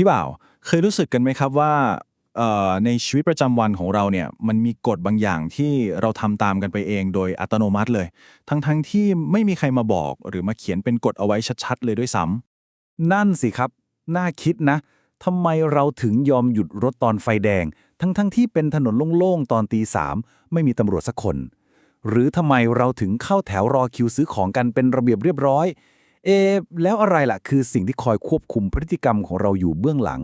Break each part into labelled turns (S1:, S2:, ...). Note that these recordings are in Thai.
S1: พี่บ่าวเคยรู้สึกกันไหมครับว่าในชีวิตประจำวันของเราเนี่ยมันมีกฎบางอย่างที่เราทำตามกันไปเองโดยอัตโนมัติเลย ทั้งๆทที่ไม่มีใครมาบอกหรือมาเขียนเป็นกฎเอาไว้ชัดๆเลยด้วยซ้ำ
S2: นั่นสิครับ น่าคิดนะทำไมเราถึงยอมหยุดรถตอนไฟแดง ทั้งๆทที่เป็นถนนโล่งๆ ตอนตีสามไม่มีตำรวจสักคน หรือทำไมเราถึงเข้าแถวรอคิวซื้อของกันเป็นระเบียบเรียบร้อย เอะแล้วอะไรล่ะ คือสิ่งที่คอยควบคุมพฤติกรรมของเราอยู่เบื้องหลัง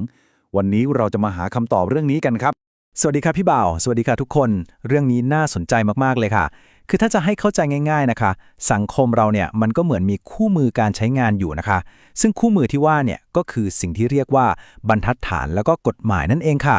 S2: วันนี้เราจะมาหาคำตอบเรื่องนี้กันครับ
S3: สวัสดีครับพี่บ่าว สวัสดีค่ะทุกคน เรื่องนี้น่าสนใจมาก ๆ เลยค่ะ คือถ้าจะให้เข้าใจง่าย ๆนะคะ สังคมเราเนี่ยมันก็เหมือนมีคู่มือการใช้งานอยู่นะคะ ซึ่งคู่มือที่ว่าเนี่ยก็คือสิ่งที่เรียกว่าบรรทัดฐานแล้วก็กฎหมายนั่นเองค่ะ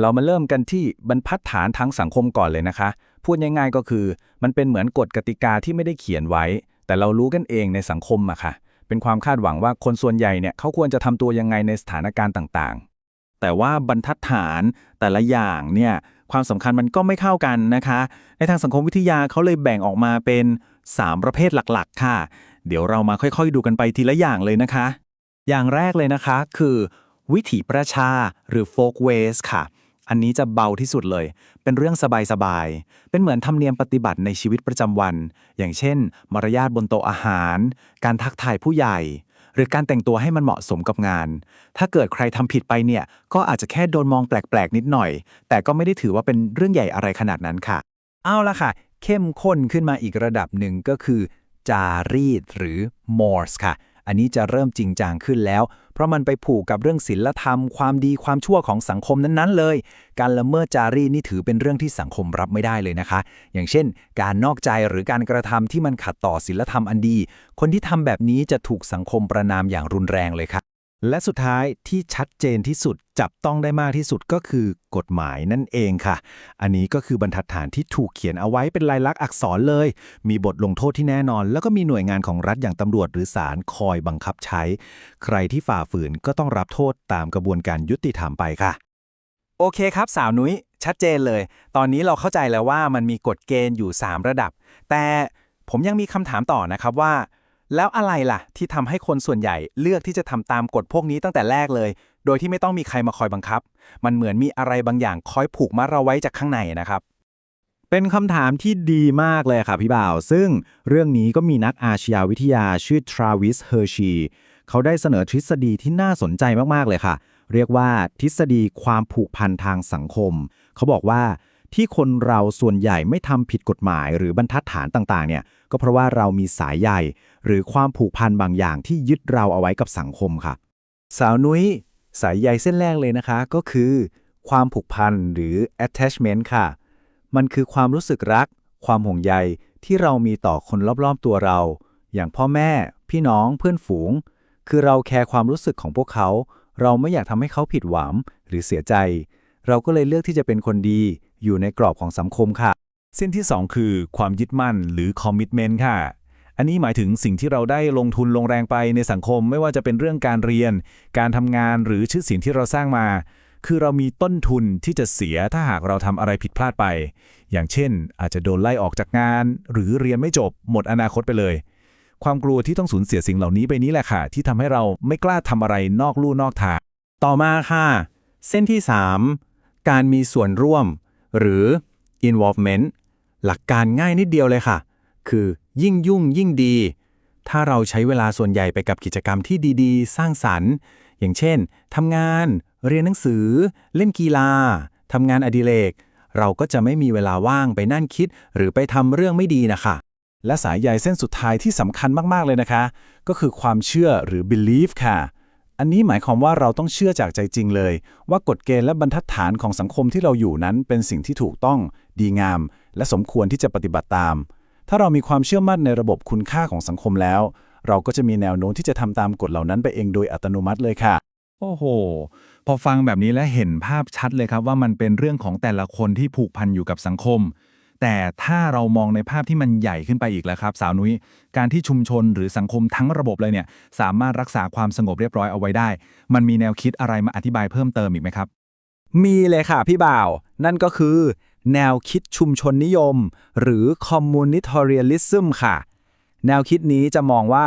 S2: เรามาเริ่มกันที่บรรพัดฐานทางสังคมก่อนเลยนะคะ พูดง่ายๆก็คือ มันเป็นเหมือนกฎกติกาที่ไม่ได้เขียนไว้ แต่เรารู้กันเองในสังคมอะค่ะ เป็นความคาดหวังว่าคนส่วนใหญ่เนี่ยเขาควรจะทำตัวยังไงในสถานการณ์ต่างๆ
S1: แต่ว่าบรรทัดฐานแต่ละอย่างเนี่ยความสำคัญมันก็ไม่เข้ากันนะคะ ในทางสังคมวิทยาเขาเลยแบ่งออกมาเป็น 3 ประเภทหลักๆ ค่ะ เดี๋ยวเรามาค่อยๆ ดูกันไปทีละอย่างเลยนะคะ อย่างแรกเลยนะคะคือ วิถีประชาหรือ folk ways ค่ะ อันนี้จะเบาที่สุดเลย เป็นเรื่องสบายๆ เป็นเหมือนธรรมเนียมปฏิบัติในชีวิตประจำวัน อย่างเช่น มารยาทบนโต๊ะอาหาร การทักทายผู้ใหญ่ หรือการแต่งตัวให้มันเหมาะสมกับงาน ถ้าเกิดใครทำผิดไปเนี่ย ก็อาจจะแค่โดนมองแปลกๆ นิดหน่อย แต่ก็ไม่ได้ถือว่าเป็นเรื่องใหญ่อะไรขนาดนั้นค่ะ
S3: เอาละค่ะ เข้มข้นขึ้นมาอีกระดับหนึ่งก็คือจารีตหรือ Morse ค่ะ อันนี้จะเริ่มจริงจังขึ้นแล้ว เพราะมันไปผูกกับเรื่องศีลธรรม ความดีความชั่วของสังคมนั้นๆเลย การละเมิดจารีนี่ถือเป็นเรื่องที่สังคมรับไม่ได้เลยนะคะ อย่างเช่น การนอกใจหรือการกระทำที่มันขัดต่อศีลธรรมอันดี คนที่ทำแบบนี้จะถูกสังคมประนามอย่างรุนแรงเลยค่ะ
S2: และสุดท้ายที่ชัดเจนที่สุดจับต้องได้มากที่สุดก็คือกฎหมายนั่นเองค่ะ อันนี้ก็คือบรรทัดฐานที่ถูกเขียนเอาไว้เป็นลายลักษณ์อักษรเลย มีบทลงโทษที่แน่นอน แล้วก็มีหน่วยงานของรัฐอย่างตำรวจหรือศาลคอยบังคับใช้ ใครที่ฝ่าฝืนก็ต้องรับโทษตามกระบวนการยุติธรรมไปค่ะ
S3: โอเคครับ สาวนุ้ยชัดเจนเลย ตอนนี้เราเข้าใจแล้วว่ามันมีกฎเกณฑ์อยู่ 3 ระดับ แต่ผมยังมีคำถามต่อนะครับว่า แล้วอะไรล่ะ ที่ทำให้คนส่วนใหญ่เลือกที่จะทำตามกฎพวกนี้ตั้งแต่แรกเลย โดยที่ไม่ต้องมีใครมาคอยบังคับ มันเหมือนมีอะไรบางอย่างคอยผูกมัดเราไว้จากข้างในนะครับ
S2: เป็นคำถามที่ดีมากเลยค่ะพี่บ่าว ซึ่งเรื่องนี้ก็มีนักอาชญาวิทยาชื่อทราวิสเฮอร์ชีเขาได้เสนอทฤษฎีที่น่าสนใจมากๆเลยค่ะ เรียกว่าทฤษฎีความผูกพันทางสังคม เขาบอกว่าที่คนเราส่วนใหญ่ไม่ทำผิดกฎหมายหรือบรรทัดฐานต่างๆ เนี่ย ก็เพราะว่าเรามีสายใย หรือความผูกพันบางอย่างที่ยึดเราเอาไว้กับสังคมค่ะ สาวนุ้ย สายใยเส้นแรกเลยนะคะ ก็คือ ความผูกพันหรือ attachment ค่ะ มันคือความรู้สึกรัก ความห่วงใยที่เรามีต่อคนรอบๆตัวเรา อย่างพ่อแม่ พี่น้องเพื่อนฝูง คือเราแคร์ความรู้สึกของพวกเขา เราไม่อยากทำให้เขาผิดหวังหรือเสียใจ เราก็เลยเลือกที่จะเป็นคนดี อยู่ในกรอบของสังคมค่ะ
S4: เส้นที่ 2 คือ ความยึดมั่นหรือ commitment ค่ะ อันนี้หมายถึงสิ่งที่เราได้ลงทุนลงแรงไปในสังคมไม่ว่าจะเป็นเรื่องการเรียน การทำงานหรือชื่อเสียงที่เราสร้างมา คือเรามีต้นทุนที่จะเสียถ้าหากเราทำอะไรผิดพลาดไป อย่างเช่น อาจจะโดนไล่ออกจากงาน หรือเรียนไม่จบ หมดอนาคตไปเลย ความกลัวที่ต้องสูญเสียสิ่งเหล่านี้ไปนี้แหละค่ะ ที่ทำให้เราไม่กล้าทำอะไรนอกลู่นอกทาง
S1: ต่อมาค่ะ เส้นที่ 3 การมีส่วนร่วม หรือ involvement หลักการง่ายนิดเดียวเลยค่ะ คือ ยิ่งยุ่งยิ่งดี ถ้าเราใช้เวลาส่วนใหญ่ไปกับกิจกรรมที่ดีๆ สร้างสรรค์ อย่างเช่นทำงาน เรียนหนังสือ เล่นกีฬาทำงานอดิเรก เราก็จะไม่มีเวลาว่างไปนั่นคิด หรือไปทำเรื่องไม่ดีนะคะ
S4: และสายใยเส้นสุดท้ายที่สำคัญมากๆเลยนะคะ ก็คือความเชื่อหรือ belief ค่ะอันนี้หมายความว่าเราต้องเชื่อจากใจจริงเลย ว่ากฎเกณฑ์และบรรทัดฐานของสังคมที่เราอยู่นั้นเป็นสิ่งที่ถูกต้อง ดีงาม และสมควรที่จะปฏิบัติตาม ถ้าเรามีความเชื่อมั่นในระบบคุณค่าของสังคมแล้ว เราก็จะมีแนวโน้มที่จะทำตามกฎเหล่านั้นไปเองโดยอัตโนมัติเลยค่ะ
S1: โอ้โห พอฟังแบบนี้แล้วเห็นภาพชัดเลยครับว่ามันเป็นเรื่องของแต่ละคนที่ผูกพันอยู่กับสังคม แต่ถ้าเรามองในภาพที่มันใหญ่ขึ้นไปอีกแล้วครับ สาวนุ้ยการที่ชุมชนหรือสังคมทั้งระบบเลยเนี่ย สามารถรักษาความสงบเรียบร้อยเอาไว้ได้ มันมีแนวคิดอะไรมาอธิบายเพิ่มเติมอีกไหมครับ
S3: มีเลยค่ะพี่บ่าว นั่นก็คือ แนวคิดชุมชนนิยม หรือ communitarianism ค่ะ แนวคิดนี้จะมองว่า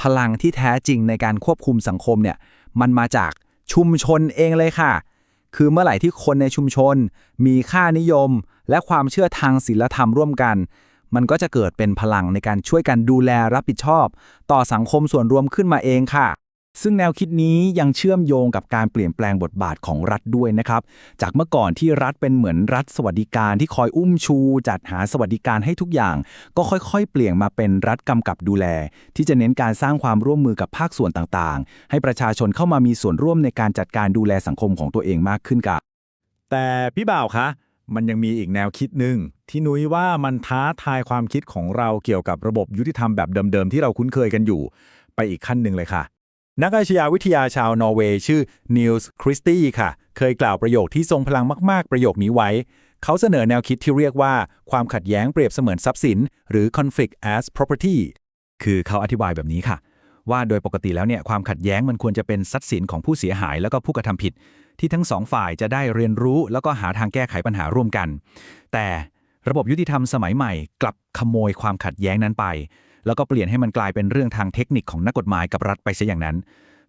S3: พลังที่แท้จริงในการควบคุมสังคมเนี่ยมันมาจากชุมชนเองเลยค่ะ คือเมื่อไหร่ที่คนในชุมชน มีค่านิยม และความเชื่อทางศีลธรรมร่วมกัน มันก็จะเกิดเป็นพลังในการช่วยกันดูแลรับผิดชอบ ต่อสังคมส่วนรวมขึ้นมาเองค่ะ ซึ่งแนวคิดนี้ยังเชื่อมโยงกับการเปลี่ยนแปลงบทบาทของรัฐด้วยนะครับ จากเมื่อก่อนที่รัฐเป็นเหมือนรัฐสวัสดิการที่คอยอุ้มชู จัดหาสวัสดิการให้ทุกอย่าง ก็ค่อยๆ เปลี่ยนมาเป็นรัฐกำกับดูแล ที่จะเน้นการสร้างความร่วมมือกับภาคส่วนต่างๆ ให้ประชาชนเข้ามามีส่วนร่วมในการจัดการดูแลสังคมของตัวเองมากขึ้นกับ
S4: แต่พี่บ่าวคะมันยังมีอีกแนวคิดหนึ่งที่นุ้ยว่ามันท้าทายความคิดของเราเกี่ยวกับระบบยุติธรรมแบบเดิมๆที่เราคุ้นเคยกันอยู่ ไปอีกขั้นหนึ่งเลยค่ะ นักอาชญาวิทยาชาวนอร์เวย์ชื่อนิลส์คริสตี้ค่ะ เคยกล่าวประโยคที่ทรงพลังมาก ๆ ประโยคนี้ไว้ เขาเสนอแนวคิดที่เรียกว่าความขัดแย้งเปรียบเสมือนทรัพย์สิน หรือ conflict as property คือเขาอธิบายแบบนี้ค่ะ ว่าโดยปกติแล้วเนี่ยความขัดแย้งมันควรจะเป็นทรัพย์สินของผู้เสียหายแล้วก็ผู้กระทำผิด ที่ทั้งสองฝ่ายจะได้เรียนรู้ แล้วก็หาทางแก้ไขปัญหาร่วมกัน แต่ระบบยุติธรรมสมัยใหม่ กลับขโมยความขัดแย้งนั้นไป แล้วก็เปลี่ยนให้มันกลายเป็นเรื่องทางเทคนิคของนักกฎหมายกับรัฐไปซะอย่างนั้น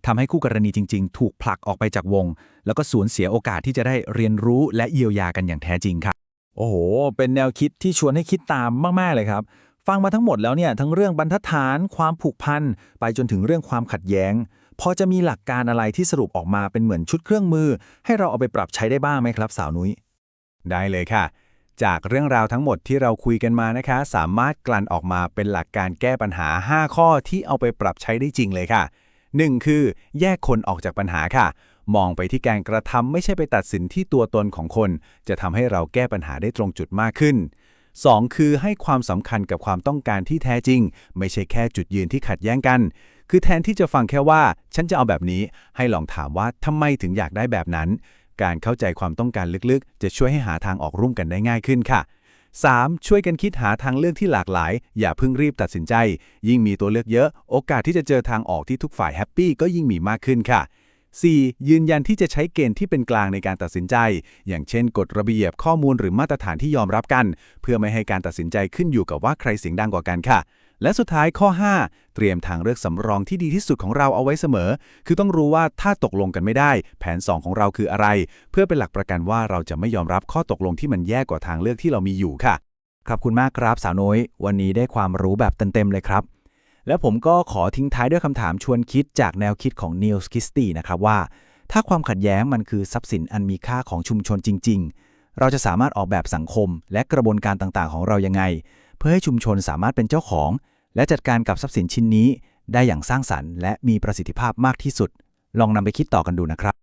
S4: ทำให้คู่กรณีจริง ๆ ถูกผลักออกไปจากวง แล้วก็สูญเสียโอกาสที่จะได้เรียนรู้และเยียวยากันอย่างแท้จริงค่ะ
S1: โอ้โห เป็นแนวคิดที่ชวนให้คิดตามมาก ๆ เลยครับ ฟังมาทั้งหมดแล้วเนี่ย ทั้งเรื่องบรรทัดฐาน ความผูกพัน ไปจนถึงเรื่องความขัดแย้ง พอจะมีหลักการอะไรที่สรุปออกมาเป็นเหมือนชุดเครื่องมือ ให้เราเอาไปปรับใช้ได้บ้างไหมครับ สาวนุ้ย
S2: ได้เลยค่ะ จากเรื่องราวทั้งหมดที่เราคุยกันมานะคะ สามารถกลั่นออกมาเป็นหลักการแก้ปัญหา 5 ข้อที่เอาไปปรับใช้ได้จริงเลยค่ะ 1. คือ แยกคนออกจากปัญหาค่ะ มองไปที่การกระทำไม่ใช่ไปตัดสินที่ตัวตนของคน จะทำให้เราแก้ปัญหาได้ตรงจุดมากขึ้น 2. คือให้ความสำคัญกับความต้องการที่แท้จริง ไม่ใช่แค่จุดยืนที่ขัดแย้งกัน คือแทนที่จะฟังแค่ว่า ฉันจะเอาแบบนี้ ให้ลองถามว่าทำไมถึงอยากได้แบบนั้น การเข้าใจความต้องการลึกๆ จะช่วยให้หาทางออกร่วมกันได้ง่ายขึ้นค่ะ 3. ช่วยกันคิดหาทางเลือกที่หลากหลาย อย่าเพิ่งรีบตัดสินใจ ยิ่งมีตัวเลือกเยอะ โอกาสที่จะเจอทางออกที่ทุกฝ่ายแฮปปี้ก็ยิ่งมีมากขึ้นค่ะ 4. ยืนยันที่จะใช้เกณฑ์ที่เป็นกลางในการตัดสินใจ อย่างเช่น กฎระเบียบข้อมูลหรือมาตรฐานที่ยอมรับกัน เพื่อไม่ให้การตัดสินใจขึ้นอยู่กับว่าใครเสียงดังกว่ากันค่ะ และสุดท้ายข้อ 5 เตรียมทางเลือกสำรองที่ดีที่สุดของเราเอาไว้เสมอ คือต้องรู้ว่าถ้าตกลงกันไม่ได้ แผน 2 ของเราคืออะไร เพื่อเป็นหลักประกันว่าเราจะไม่ยอมรับข้อตกลงที่มันแย่กว่าทางเลือกที่เรามีอยู่ค่ะ
S3: ขอบคุณมากครับสาวน้อยวันนี้ได้ความรู้แบบเต็มๆเลยครับ แล้วผมก็ขอทิ้งท้ายด้วยคำถามชวนคิดจากแนวคิดของนิลส์คิสตี้นะครับว่า ถ้าความขัดแย้งมันคือทรัพย์สินอันมีค่าของชุมชนจริง ๆ เราจะสามารถออกแบบสังคม และกระบวนการต่างๆ ของเรายังไง เพื่อให้ชุมชนสามารถเป็นเจ้าของ และจัดการกับทรัพย์สินชิ้นนี้ได้อย่างสร้างสรรค์ และมีประสิทธิภาพมากที่สุด ลองนำไปคิดต่อกันดูนะครับ